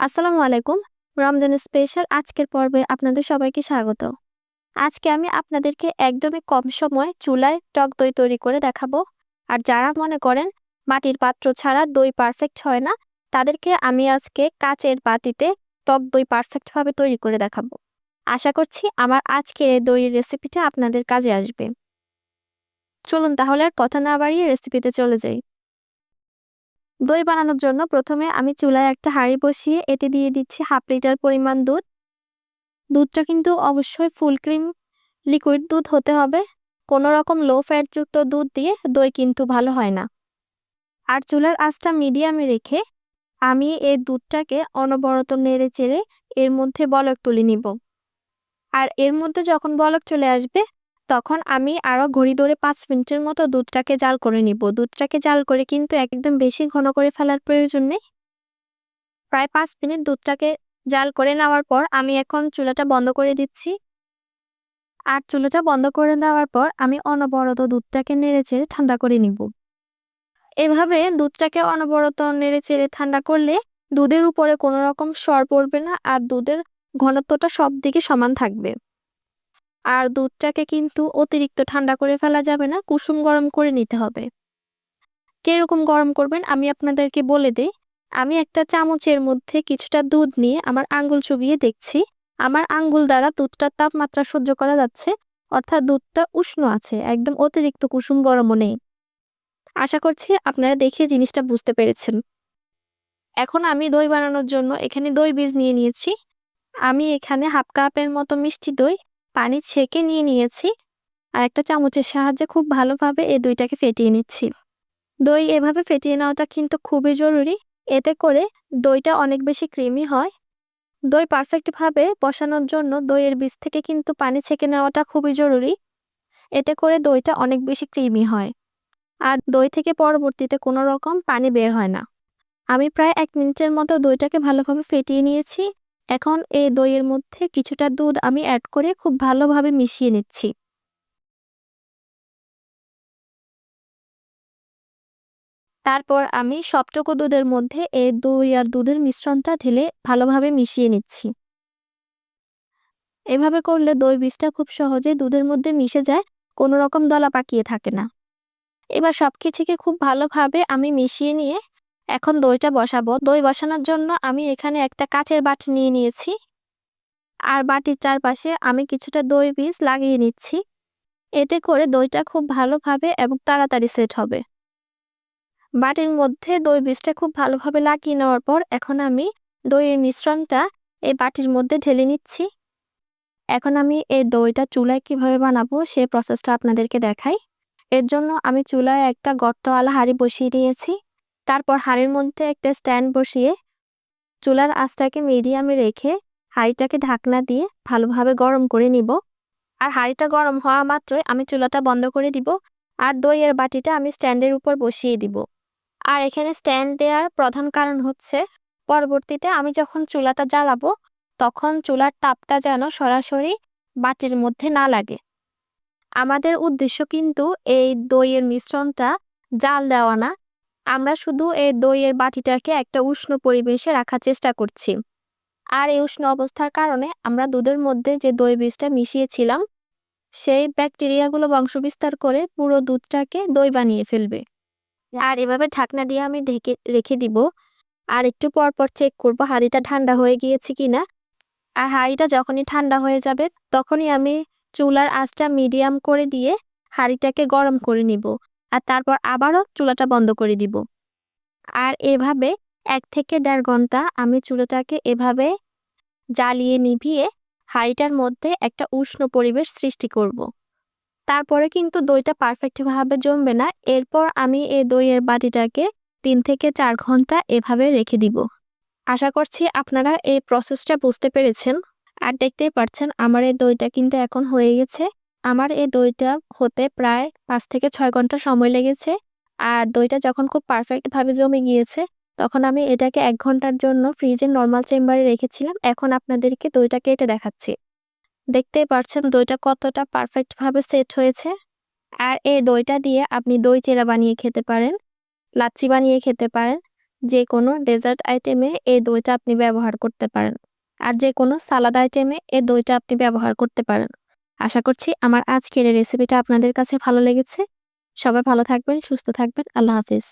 আসসালামু আলাইকুম। রমজান স্পেশাল আজকের পর্বে আপনাদের সবাইকে স্বাগত। আজকে আমি আপনাদেরকে একদমই কম সময় চুলায় টক দই তৈরি করে দেখাবো। আর যারা মনে করেন মাটির পাত্র ছাড়া দই পারফেক্ট হয় না, তাদেরকে আমি আজকে কাচের বাতিতে টক দই পারফেক্টভাবে তৈরি করে দেখাবো। আশা করছি আমার আজকের এই দইয়ের রেসিপিটা আপনাদের কাজে আসবে। চলুন তাহলে আর কথা না বাড়িয়ে রেসিপিতে চলে যাই। দই বানানোর জন্য প্রথমে আমি চুলায় একটা হাঁড়ি বসিয়ে এতে দিয়ে দিচ্ছি হাফ লিটার পরিমাণ দুধ। দুধটা কিন্তু অবশ্যই ফুল ক্রিম লিকুইড দুধ হতে হবে। কোনো রকম লো ফ্যাটযুক্ত দুধ দিয়ে দই কিন্তু ভালো হয় না। আর চুলার আঁচটা মিডিয়ামে রেখে আমি এই দুধটাকে অনবরত নেড়ে চেড়ে এর মধ্যে বলক তুলে নিব। আর এর মধ্যে যখন বলক চলে আসবে তখন আমি আরও ঘড়ি ধরে পাঁচ মিনিটের মতো দুধটাকে জাল করে নিব। দুধটাকে জাল করে কিন্তু একদম বেশি ঘন করে ফেলার প্রয়োজন নেই। প্রায় পাঁচ মিনিট দুধটাকে জাল করে নেওয়ার পর আমি এখন চুলাটা বন্ধ করে দিচ্ছি। আর চুলাটা বন্ধ করে দেওয়ার পর আমি অনবরত দুধটাকে নেড়ে চেড়ে ঠান্ডা করে নিব। এভাবে দুধটাকে অনবরত নেড়ে চেড়ে ঠান্ডা করলে দুধের উপরে কোনো রকম সর পড়বে না আর দুধের ঘনত্বটা সব দিকে সমান থাকবে। আর দুধটাকে কিন্তু অতিরিক্ত ঠান্ডা করে ফেলা যাবে না, কুসুম গরম করে নিতে হবে। কীরকম গরম করবেন আমি আপনাদেরকে বলে দিই। আমি একটা চামচের মধ্যে কিছুটা দুধ নিয়ে আমার আঙ্গুল চুবিয়ে দেখছি। আমার আঙ্গুল দ্বারা দুধটার তাপমাত্রা সহ্য করা যাচ্ছে, অর্থাৎ দুধটা উষ্ণ আছে, একদম অতিরিক্ত কুসুম গরমও নেই। আশা করছি আপনারা দেখে জিনিসটা বুঝতে পেরেছেন। এখন আমি দই বানানোর জন্য এখানে দই বীজ নিয়ে নিয়েছি। আমি এখানে হাফ কাপের মতো মিষ্টি দই পানি ছেঁকে নিয়ে নিয়েছি আর একটা চামচের সাহায্যে খুব ভালোভাবে এই দইটাকে ফেটিয়ে নিচ্ছি। দই এভাবে ফেটিয়ে নেওয়াটা কিন্তু খুবই জরুরি। এতে করে দইটা অনেক বেশি ক্রিমি হয়। দই পারফেক্টভাবে বসানোর জন্য দইয়ের বীজ থেকে কিন্তু পানি ছেঁকে নেওয়াটা খুবই জরুরি। এতে করে দইটা অনেক বেশি ক্রিমি হয়। আর দই থেকে পরবর্তীতে কোনো রকম পানি বের হয় না। আমি প্রায় এক মিনিটের মতো দইটাকে ভালোভাবে ফেটিয়ে নিয়েছি। এখন এই দইয়ের মধ্যে কিছুটা দুধ আমি অ্যাড করে খুব ভালোভাবে মিশিয়ে নিচ্ছি। তারপর আমি সবটুকু দুধের মধ্যে এই দই আর দুধের মিশ্রণটা ঢেলে ভালোভাবে মিশিয়ে নিচ্ছি। এভাবে করলে দই বীজটা খুব সহজে দুধের মধ্যে মিশে যায়, কোনো রকম দলা পাকিয়ে থাকে না। এবার সব কিছুকে খুব ভালোভাবে আমি মিশিয়ে নিয়ে এখন দইটা বসাবো। দই বসানোর জন্য আমি এখানে একটা কাচের বাটি নিয়ে নিয়েছি। আর বাটির চারপাশে আমি কিছুটা দই বীজ লাগিয়ে নিচ্ছি। এতে করে দইটা খুব ভালোভাবে এবং তাড়াতাড়ি সেট হবে। বাটির মধ্যে দই বীজটা খুব ভালোভাবে লাগিয়ে নেওয়ার পর এখন আমি দইয়ের মিশ্রণটা এই বাটির মধ্যে ঢেলে নিচ্ছি। এখন আমি এই দইটা চুলায় কীভাবে বানাবো সেই প্রসেসটা আপনাদেরকে দেখাই। এর জন্য আমি চুলায় একটা গর্তওয়ালা হাঁড়ি বসিয়ে দিয়েছি। তারপর হাঁড়ির মধ্যে একটা স্ট্যান্ড বসিয়ে চুলার আঁচটাকে মিডিয়ামে রেখে হাঁড়িটাকে ঢাকনা দিয়ে ভালোভাবে গরম করে নিব। আর হাঁড়িটা গরম হওয়া মাত্রই আমি চুলাটা বন্ধ করে দিব আর দইয়ের বাটিটা আমি স্ট্যান্ডের উপর বসিয়ে দিব। আর এখানে স্ট্যান্ড দেওয়ার প্রধান কারণ হচ্ছে, পরবর্তীতে আমি যখন চুলাটা জ্বালাবো, তখন চুলার তাপটা যেন সরাসরি বাটির মধ্যে না লাগে। আমাদের উদ্দেশ্য কিন্তু এই দইয়ের মিশ্রণটা জাল দেওয়া না আমরা শুধু এই দইয়ের বাটিটাকে একটা উষ্ণ পরিবেশে রাখার চেষ্টা করছি। আর এই উষ্ণ অবস্থার কারণে আমরা দুধের মধ্যে যে দই বীজটা মিশিয়েছিলাম, সেই ব্যাকটেরিয়াগুলো বংশবিস্তার করে পুরো দুধটাকে দই বানিয়ে ফেলবে। আর এভাবে ঢাকনা দিয়ে আমি ঢেকে রেখে দিব। আর একটু পর পর চেক করব হাঁড়িটা ঠান্ডা হয়ে গিয়েছে কিনা। আর হাঁড়িটা যখনই ঠান্ডা হয়ে যাবে, তখনই আমি চুলার আঁচটা মিডিয়াম করে দিয়ে হাঁড়িটাকে গরম করে নিব। আর তারপর আবারও চুলাটা বন্ধ করে দিব। আর এভাবে এক থেকে দেড় ঘণ্টা আমি চুলাটাকে এভাবে জ্বালিয়ে নিভিয়ে হাঁড়িটার মধ্যে একটা উষ্ণ পরিবেশ সৃষ্টি করব। তারপরে কিন্তু দইটা পারফেক্টভাবে জমবে না। এরপর আমি এই দইয়ের বাটিটাকে তিন থেকে চার ঘণ্টা এভাবে রেখে দিব। আশা করছি আপনারা এই প্রসেসটা বুঝতে পেরেছেন। আর দেখতেই পাচ্ছেন আমার এই দইটা কিন্তু এখন হয়ে গেছে। আমার এই দইটা হতে প্রায় পাঁচ থেকে ছয় ঘণ্টা সময় লেগেছে। আর দইটা যখন খুব পারফেক্টভাবে জমে গিয়েছে, তখন আমি এটাকে এক ঘণ্টার জন্য ফ্রিজে নর্মাল চেম্বারে রেখেছিলাম। এখন আপনাদেরকে দইটা কেটে দেখাচ্ছি। দেখতেই পাচ্ছেন দইটা কতটা পারফেক্টভাবে সেট হয়েছে। আর এই দইটা দিয়ে আপনি দই চেরা বানিয়ে খেতে পারেন, লাচ্ছি বানিয়ে খেতে পারেন। যে কোনো ডেজার্ট আইটেমে এই দইটা আপনি ব্যবহার করতে পারেন। আর যে কোনো সালাদ আইটেমে এই দইটা আপনি ব্যবহার করতে পারেন। আশা করছি আমার আজকের রেসিপিটা আপনাদের কাছে ভালো লেগেছে। সবাই ভালো থাকবেন, সুস্থ থাকবেন। আল্লাহ হাফিজ।